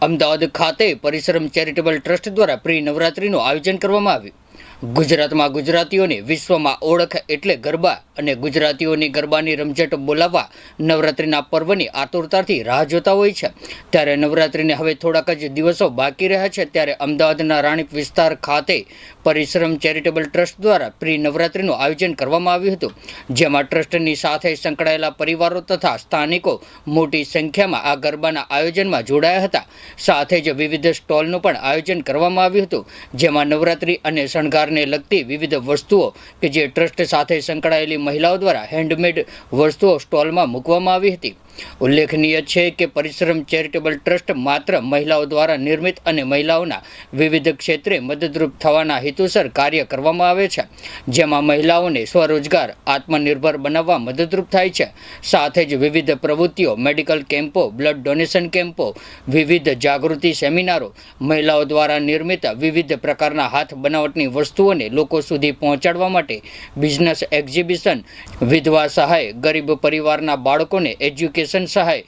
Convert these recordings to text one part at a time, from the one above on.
અમદાવાદ ખાતે Parishram charitable trust દ્વારા pre નવરાત્રીનું આયોજન કરવામાં આવ્યું. ગુજરાતમાં ગુજરાતીઓની વિશ્વમાં ઓળખ એટલે ગરબા અને ગુજરાતીઓની ગરબાની રમઝટ બોલાવવા નવરાત્રિના પર્વની આતુરતાથી રાહ જોતા હોય છે. ત્યારે નવરાત્રિને હવે થોડાક જ દિવસો બાકી રહ્યા છે ત્યારે અમદાવાદના રાણીપ વિસ્તાર ખાતે પરિશ્રમ ચેરિટેબલ ટ્રસ્ટ દ્વારા પ્રી નવરાત્રિનું આયોજન કરવામાં આવ્યું હતું. જેમાં ટ્રસ્ટની સાથે સંકળાયેલા પરિવારો તથા સ્થાનિકો મોટી સંખ્યામાં આ ગરબાના આયોજનમાં જોડાયા હતા. સાથે જ વિવિધ સ્ટોલનું પણ આયોજન કરવામાં આવ્યું હતું. જેમાં નવરાત્રિ અને શણગારને લગતી વિવિધ વસ્તુઓ કે જે ટ્રસ્ટ સાથે સંકળાયેલી મહિલાઓ દ્વારા હેન્ડમેડ વસ્તુઓ સ્ટોલમાં મૂકવામાં આવી હતી. ઉલ્લેખનીય છે કે પરિશ્રમ ચેરિટેબલ ટ્રસ્ટ માત્ર મહિલાઓ દ્વારા નિર્મિત અને મહિલાઓના વિવિધ ક્ષેત્રે મદદરૂપ થવાના હેતુસર કાર્ય કરવામાં આવે છે, જેમાં મહિલાઓને સ્વરોજગાર, આત્મનિર્ભર બનાવવા મદદરૂપ થાય છે. સાથે જ વિવિધ પ્રવૃત્તિઓ, મેડિકલ કેમ્પો, બ્લડ ડોનેશન કેમ્પો, વિવિધ જાગૃતિ સેમિનારો, મહિલાઓ દ્વારા નિર્મિત વિવિધ પ્રકારના હાથ બનાવટની વસ્તુઓને લોકો સુધી પહોંચાડવા માટે બિઝનેસ એક્ઝિબિશન, વિધવા સહાય, ગરીબ પરિવારના બાળકોને એજ્યુકેશન સહાય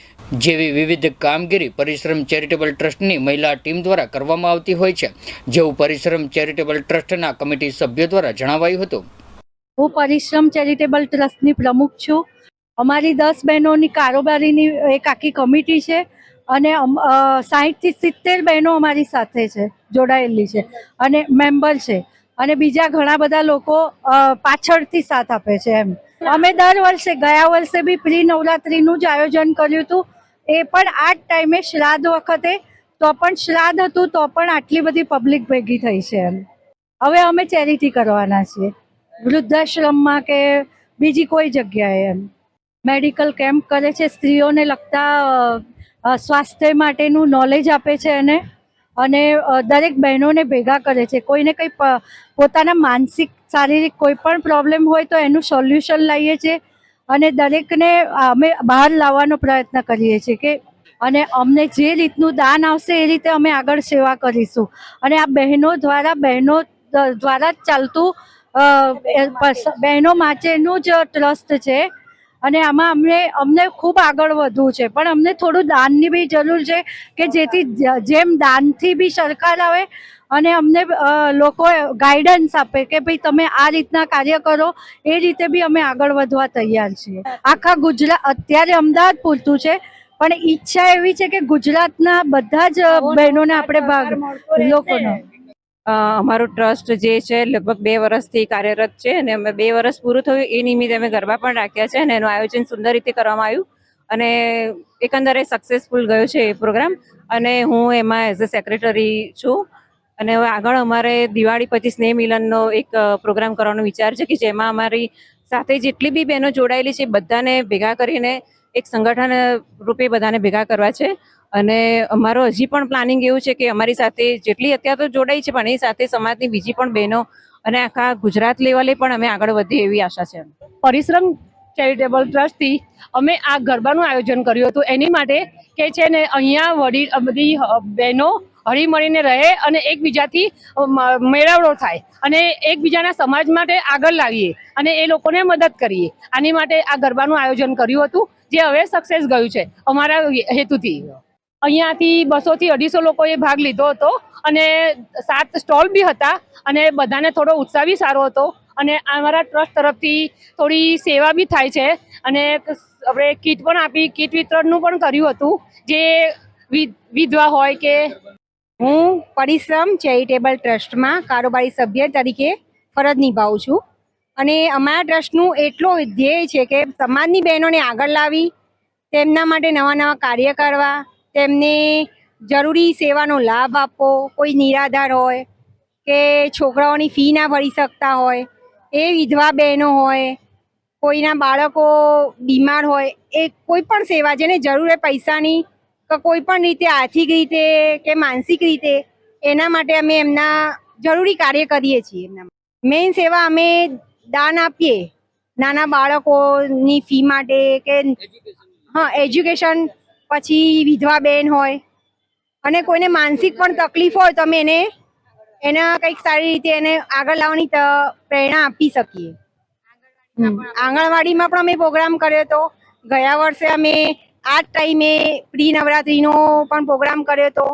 જેવી વિવિધ કામગીરી પરિશ્રમ ચેરિટેબલ ટ્રસ્ટની મહિલા ટીમ દ્વારા કરવામાં આવતી હોય છે, જેવું પરિશ્રમ ચેરિટેબલ ટ્રસ્ટના કમિટી સભ્યો દ્વારા જણાવાયું હતું. હું પરિશ્રમ ચેરિટેબલ ટ્રસ્ટની પ્રમુખ છું. અમારી દસ બહેનોની કારોબારીની એક આખી કમિટી છે અને સાહીઠથી સિત્તેર બહેનો અમારી સાથે છે, જોડાયેલી છે અને મેમ્બર છે. અને બીજા ઘણા બધા લોકો પાછળથી સાથ આપે છે એમ. અમે દર વર્ષે ગયા વર્ષે બી પ્રી નવરાત્રિનું જ આયોજન કર્યું હતું. એ પણ આ જ ટાઈમે શ્રાદ્ધ વખતે. તો પણ શ્રાદ્ધ હતું, તો પણ આટલી બધી પબ્લિક ભેગી થઈ છે એમ. હવે અમે ચેરિટી કરવાના છીએ. વૃદ્ધાશ્રમમાં કે બીજી કોઈ જગ્યાએ એમ. મેડિકલ કેમ્પ કરે છે, સ્ત્રીઓને લગતા સ્વાસ્થ્ય માટેનું નોલેજ આપે છે અને અને દરેક બહેનોને ભેગા કરે છે. કોઈને કંઈ પોતાના માનસિક શારીરિક કોઈ પણ પ્રોબ્લેમ હોય તો એનું સોલ્યુશન લાવીએ છીએ અને દરેકને અમે બહાર લાવવાનો પ્રયત્ન કરીએ છીએ કે અને અમને જે રીતનું દાન આવશે એ રીતે અમે આગળ સેવા કરીશું. અને આ બહેનો દ્વારા બહેનો દ્વારા જ ચાલતું બહેનો માટેનું જ ટ્રસ્ટ છે. અને આમાં અમને અમને ખૂબ આગળ વધવું છે. પણ અમને થોડું દાનની બી જરૂર છે કે જેથી જેમ દાનથી બી સરકાર આવે અને અમને લોકો ગાઈડન્સ આપે કે ભાઈ તમે આ રીતના કાર્ય કરો એ રીતે બી અમે આગળ વધવા તૈયાર છીએ. આખા ગુજરાત અત્યારે અમદાવાદ પૂરતું છે પણ ઈચ્છા એવી છે કે ગુજરાતના બધા જ બહેનોને આપણે ભાગ લોકોનો. અમારું ટ્રસ્ટ જે છે, લગભગ બે વર્ષથી કાર્યરત છે અને અમે બે વર્ષ પૂરું થયું. એ નિમિત્તે અમે ગરબા પણ રાખ્યા છે અને એનું આયોજન સુંદર રીતે કરવામાં આવ્યું અને એકંદરે સક્સેસફુલ ગયો છે એ પ્રોગ્રામ અને હું એમાં એઝ અ સેક્રેટરી છું અને હવે આગળ અમારે દિવાળી પછી સ્નેહ મિલનનો એક પ્રોગ્રામ કરવાનો વિચાર છે કે જેમાં અમારી સાથે જેટલી બી બહેનો જોડાયેલી છે બધાને ભેગા કરીને એક સંગઠન રૂપે બધાને ભેગા કરવા છે. અને અમારો હજી પણ પ્લાનિંગ એવું છે કે અમારી સાથે જેટલી અત્યારે તો જોડાઈ છે, પણ એ સાથે સમાજની બીજી પણ બહેનો અને આખા ગુજરાત લેવલે પણ અમે આગળ વધીએ એવી આશા છે. પરિશ્રમ ચેરિટેબલ ટ્રસ્ટથી અમે આ ગરબાનું આયોજન કર્યું હતું. એની માટે કે છે ને, અહીંયા વડી બધી બહેનો હળી મળીને રહે અને એકબીજાથી મેળવડો થાય અને એકબીજાના સમાજ માટે આગળ લાવીએ અને એ લોકોને મદદ કરીએ. આની માટે આ ગરબાનું આયોજન કર્યું હતું, જે હવે સક્સેસ ગયું છે અમારા હેતુથી. અહીંયાથી બસોથી અઢીસો લોકોએ ભાગ લીધો હતો અને સાત સ્ટોલ બી હતા અને બધાને થોડો ઉત્સાહ બી સારો હતો અને અમારા ટ્રસ્ટ તરફથી થોડી સેવા બી થાય છે અને આપણે કીટ પણ આપી, કીટ વિતરણનું પણ કર્યું હતું, જે વિધવા હોય કે હું પરિશ્રમ ચેરિટેબલ ટ્રસ્ટમાં કારોબારી સભ્ય તરીકે ફરજ નિભાવું છું. અને અમારા ટ્રસ્ટનું એટલો ધ્યેય છે કે સમાજની બહેનોને આગળ લાવી, તેમના માટે નવા નવા કાર્ય કરવા તેમને જરૂરી સેવાનો લાભ આપો, કોઈ નિરાધાર હોય કે છોકરાઓની ફી ના ભરી શકતા હોય, એ વિધવા બહેનો હોય, કોઈના બાળકો બીમાર હોય, એ કોઈ પણ સેવા જેને જરૂર હોય પૈસાની કે કોઈ પણ રીતે આર્થિક રીતે કે માનસિક રીતે, એના માટે અમે એમના જરૂરી કાર્ય કરીએ છીએ એમના મેઇન સેવા અમે દાન આપીએ નાના બાળકોની ફી માટે કે, હા, એજ્યુકેશન પછી વિધવા બેન હોય, અને કોઈને માનસિક પણ તકલીફ હોય તો અમે એને, એના કંઈક સારી રીતે એને આગળ લાવવાની પ્રેરણા આપી શકીએ. આંગણવાડીમાં પણ અમે પ્રોગ્રામ કર્યો હતો. ગયા વર્ષે અમે આ જ ટાઈમે પ્રી નવરાત્રીનો પણ પ્રોગ્રામ કર્યો હતો.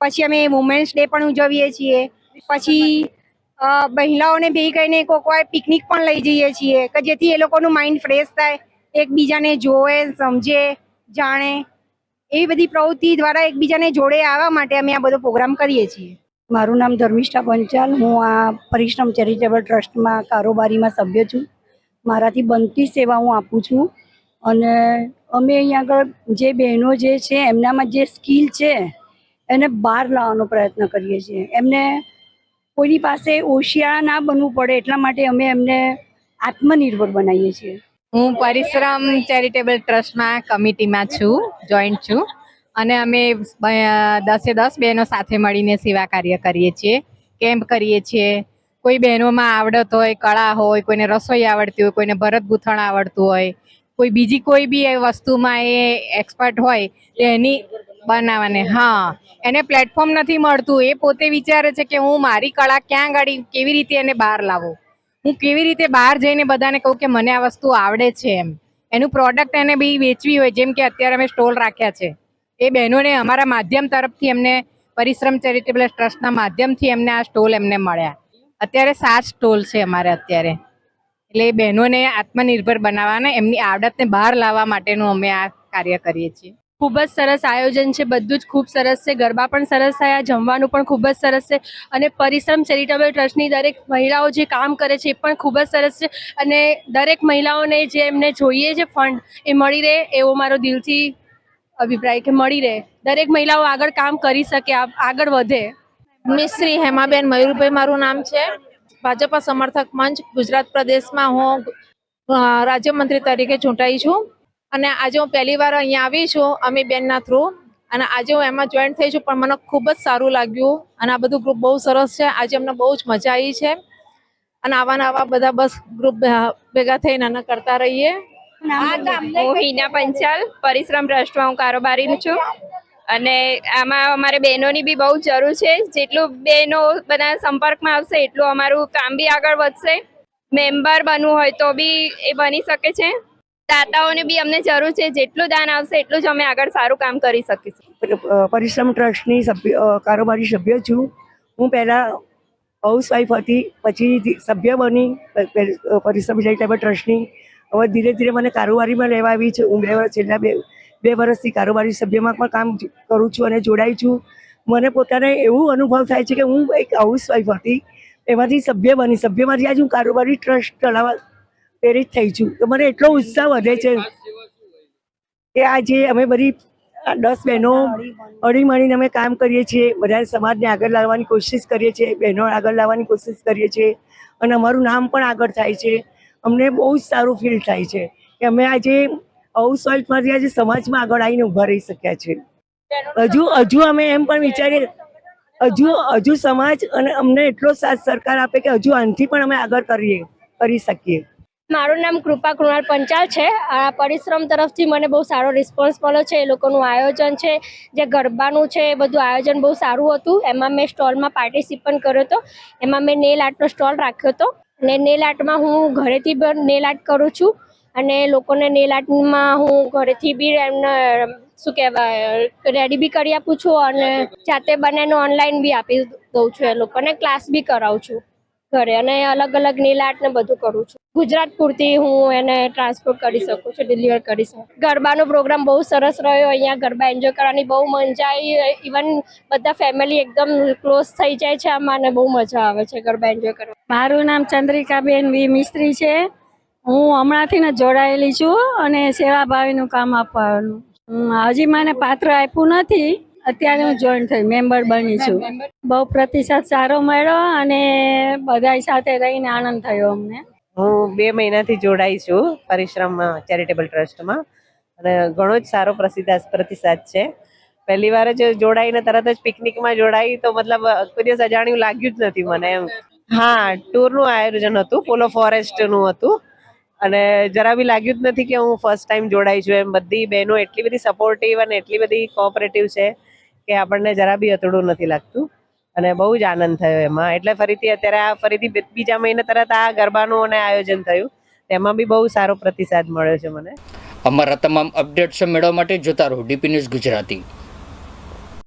પછી અમે વુમેન્સ ડે પણ ઉજવીએ છીએ. પછી મહિલાઓને ભેગી કરીને કોઈક વાર પિકનિક પણ લઈ જઈએ છીએ, કે જેથી એ લોકોનું માઇન્ડ ફ્રેશ થાય, એકબીજાને જોવે, સમજે, જાણે. એવી બધી પ્રવૃત્તિ દ્વારા એકબીજાને જોડે આવવા માટે અમે આ બધો પ્રોગ્રામ કરીએ છીએ. મારું નામ ધર્મિષ્ઠા પંચાલ. હું આ પરિશ્રમ ચેરિટેબલ ટ્રસ્ટમાં કારોબારીમાં સભ્ય છું. મારાથી બનતી સેવા હું આપું છું. અને અમે અહીંયા આગળ જે બહેનો જે છે, એમનામાં જે સ્કિલ છે, એને બહાર લાવવાનો પ્રયત્ન કરીએ છીએ. એમને કોઈની પાસે ઓશિયાળા ના બનવું પડે એટલા માટે અમે એમને આત્મનિર્ભર બનાવીએ છીએ. હું પરિશ્રમ ચેરિટેબલ ટ્રસ્ટમાં કમિટીમાં છું, જોઈન્ટ છું. અને અમે દસે દસ બહેનો સાથે મળીને સેવા કાર્ય કરીએ છીએ, કેમ્પ કરીએ છીએ. કોઈ બહેનોમાં આવડત હોય, કળા હોય, કોઈને રસોઈ આવડતી હોય, કોઈને ભરત ગૂંથણ આવડતું હોય, કોઈ બીજી કોઈ બી વસ્તુમાં એ એક્સપર્ટ હોય, તો એની બનાવવાને, હા. એને પ્લેટફોર્મ નથી મળતું, એ પોતે વિચારે છે કે હું મારી કળા ક્યાં ગાડી, કેવી રીતે એને બહાર લાવું? હું કેવી રીતે બહાર જઈને બધાને કહું કે મને આ વસ્તુ આવડે છે એમ. એનું પ્રોડક્ટ એને બી વેચવી હોય, જેમ કે અત્યારે અમે સ્ટોલ રાખ્યા છે. એ બહેનોને અમારા માધ્યમ તરફથી એમને, પરિશ્રમ ચેરિટેબલ ટ્રસ્ટના માધ્યમથી એમને આ સ્ટોલ એમને મળ્યા. અત્યારે સાત સ્ટોલ છે અમારે અત્યારે. એટલે એ બહેનોને આત્મનિર્ભર બનાવવાના, એમની આવડતને બહાર લાવવા માટેનું અમે આ કાર્ય કરીએ છીએ. ખૂબ જ સરસ આયોજન છે, બધું જ ખૂબ સરસ છે. ગરબા પણ સરસ થયા, જમવાનું પણ ખૂબ જ સરસ છે અને પરિશ્રમ ચેરિટેબલ ટ્રસ્ટની દરેક મહિલાઓ જે કામ કરે છે એ પણ ખૂબ જ સરસ છે અને દરેક મહિલાઓને જે એમને જોઈએ છે ફંડ એ મળી રહે, એવો મારો દિલથી અભિપ્રાય કે મળી રહે. દરેક મહિલાઓ આગળ કામ કરી શકે આગળ વધે. મિશ્રી હેમાબેન મયુરભાઈ, મારું નામ છે. ભાજપા સમર્થક મંચ ગુજરાત પ્રદેશમાં હું રાજ્યમંત્રી તરીકે ચૂંટાઈ છું. અને આજે હું પહેલી વાર અહીંયા આવી છું અમી બેનના થ્રુ અને આજે હું એમાં જોઈન્ટ થઈ છું પણ મને ખૂબ જ સારું લાગ્યું. અને આ બધું ગ્રુપ બહુ સરસ છે. આજે અમને બહુ જ મજા આવી છે. અને આવા આવા બધા બસ ગ્રુપ ભેગા થઈને અને કરતા રહીએ. હું હિના પંચાલ પરિશ્રમ ટ્રસ્ટમાં હું કારોબારી છું. અને આમાં અમારે બહેનોની બી બહુ જરૂર છે. જેટલું બહેનો બધા સંપર્કમાં આવશે એટલું અમારું કામ બી આગળ વધશે. મેમ્બર બનવું હોય તો બી એ બની શકે છે. દાતાઓની બી અમને જરૂર છે, જેટલું દાન આવશે એટલું જ અમે આગળ સારું કામ કરી શકીશું. પરિશ્રમ ટ્રસ્ટની સભ્ય કારોબારી સભ્ય છું. હું પહેલાં હાઉસવાઈફ હતી, પછી સભ્ય બની પરિશ્રમ ચેરિટેબલ ટ્રસ્ટની હવે ધીરે ધીરે મને કારોબારીમાં લેવા આવી છે. હું બે છેલ્લા બે બે વર્ષથી કારોબારી સભ્યમાં પણ કામ કરું છું અને જોડાઈ છું. મને પોતાને એવું અનુભવ થાય છે કે હું એક હાઉસવાઈફ હતી. એમાંથી સભ્ય બની. સભ્યમાંથી આજે હું કારોબારી ટ્રસ્ટ ચલાવવા પ્રેરિત થઈ છું. તો મને એટલો ઉત્સાહ વધે છે. કે આજે અમે બધી દસ બહેનો હળી મળીને અમે કામ કરીએ છીએ. બધા સમાજને આગળ લાવવાની કોશિશ કરીએ છીએ. બહેનો આગળ લાવવાની કોશિશ કરીએ છીએ. અને અમારું નામ પણ આગળ થાય છે. અમને બહુ જ સારું ફીલ થાય છે કે અમે આજે હાઉસવાઈફમાંથી આજે સમાજમાં આગળ આવીને ઊભા રહી શક્યા છે. હજુ હજુ અમે એમ પણ વિચારીએ, હજુ હજુ સમાજ અને અમને એટલો સાથ સરકાર આપે કે હજુ આનથી પણ અમે આગળ કરીએ, કરી શકીએ. મારું નામ કૃપા કૃણાલ પંચાલ છે. આ પરિશ્રમ તરફથી મને બહુ સારો રિસ્પોન્સ મળ્યો છે. એ લોકોનું આયોજન છે, જે ગરબાનું છે, એ બધું આયોજન બહુ સારું હતું. એમાં મેં સ્ટોલમાં પાર્ટિસિપન્ટ કર્યો હતો. એમાં મેં નેલ આર્ટનો સ્ટોલ રાખ્યો હતો. અને નેલ આર્ટમાં હું ઘરેથી પણ નેલ આર્ટ કરું છું. અને લોકોને નેલ આર્ટમાં હું ઘરેથી બી એમને, શું કહેવાય રેડી બી કરી આપું છું અને જાતે બનાવીને ઓનલાઈન બી આપી દઉં છું એ લોકોને ક્લાસ બી કરાવું છું. ઘરે અને અલગ અલગ નેલ ને બધું કરું છું. ગુજરાત પૂરતી હું એને ટ્રાન્સપોર્ટ કરી શકું છું ડિલિવર કરી શકું ગરબાનો પ્રોગ્રામ બહુ સરસ રહ્યો, અહીંયા ગરબા એન્જોય કરવાની બહુ મજા આવી ઇવન બધા ફેમિલી એકદમ ક્લોઝ થઈ જાય છે આમાં અને બહુ મજા આવે છે ગરબા એન્જોય કરવા. મારું નામ ચંદ્રિકાબેન વી મિસ્ત્રી છે. હું હમણાંથી ને જોડાયેલી છું અને સેવાભાવીનું કામ આપવાનું. હજી મને પાત્ર આપ્યું નથી. અત્યારે હું જોઈન થઈ મેમ્બર બની છું. બહુ પ્રતિસાદ સારો મળ્યો અને બધા સાથે રહીને આનંદ થયો અમને. હું બે મહિનાથી જોડાઈ છું પરિશ્રમ ચેરિટેબલ ટ્રસ્ટમાં અને ઘણો જ સારો પ્રતિસાદ છે. પહેલી વાર જ જોડાઈને તરત જ પિકનિકમાં જોડાઈ તો મતલબ કોઈ દિવસ અજાણ્યું લાગ્યું જ નથી મને એમ. હા, ટૂરનું આયોજન હતું પોલો ફોરેસ્ટનું હતું. અને જરા બી લાગ્યું જ નથી કે હું ફર્સ્ટ ટાઈમ જોડાઈ છું એમ. બધી બહેનો એટલી બધી સપોર્ટિવ અને એટલી બધી કોઓપરેટિવ છે. કે આપણને જરા બી અતડું નથી લાગતું. અને બહુ જ આનંદ થયો એમાં. એટલે ફરીથી અત્યારે આ ફરીથી બીજા મહિને તરત આ ગરબાનું અને આયોજન થયું. તેમાં બી બહુ સારો પ્રતિસાદ મળ્યો છે મને. અમારા તમામ અપડેટ્સ મેળવવા માટે જોતા રહો. DP news Gujarati.